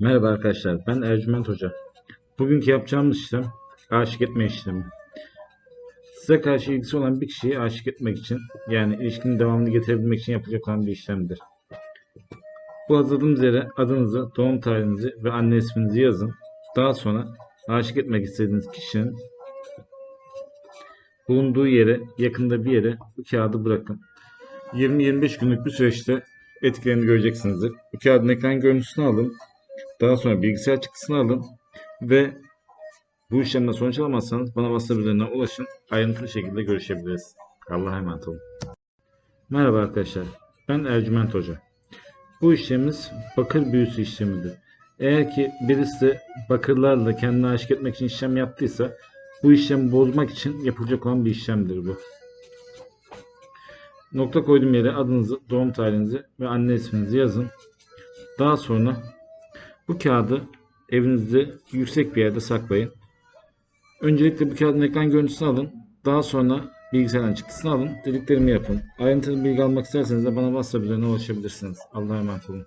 Merhaba arkadaşlar, ben Ercüment Hoca. Bugünkü yapacağımız işlem aşık etme işlemi. Size karşı ilgisi olan bir kişiyi aşık etmek için, yani ilişkinin devamını getirebilmek için yapılacak olan bir işlemdir. Bu hazırladığımız yere adınızı, doğum tarihinizi ve anne isminizi yazın. Daha sonra aşık etmek istediğiniz kişinin bulunduğu yere, yakında bir yere bu kağıdı bırakın. 20-25 günlük bir süreçte etkilerini göreceksinizdir. Bu kağıdın ekran görüntüsünü alın. Daha sonra bilgisayar çıktısını alın ve bu işlemden sonuç alamazsanız bana WhatsApp üzerinden ulaşın. Ayrıntılı şekilde görüşebiliriz. Allah'a emanet olun. Merhaba arkadaşlar. Ben Ercüment Hoca. Bu işlemimiz bakır büyüsü işlemidir. Eğer ki birisi bakırlarla kendini aşık etmek için işlem yaptıysa bu işlemi bozmak için yapılacak olan bir işlemdir bu. Nokta koyduğum yere adınızı, doğum tarihinizi ve anne isminizi yazın. Daha sonra bu kağıdı evinizde yüksek bir yerde saklayın. Öncelikle bu kağıdın ekran görüntüsünü alın. Daha sonra bilgisayardan çıktısını alın. Dediklerimi yapın. Ayrıntılı bilgi almak isterseniz de bana WhatsApp üzerinden ulaşabilirsiniz. Allah'a emanet olun.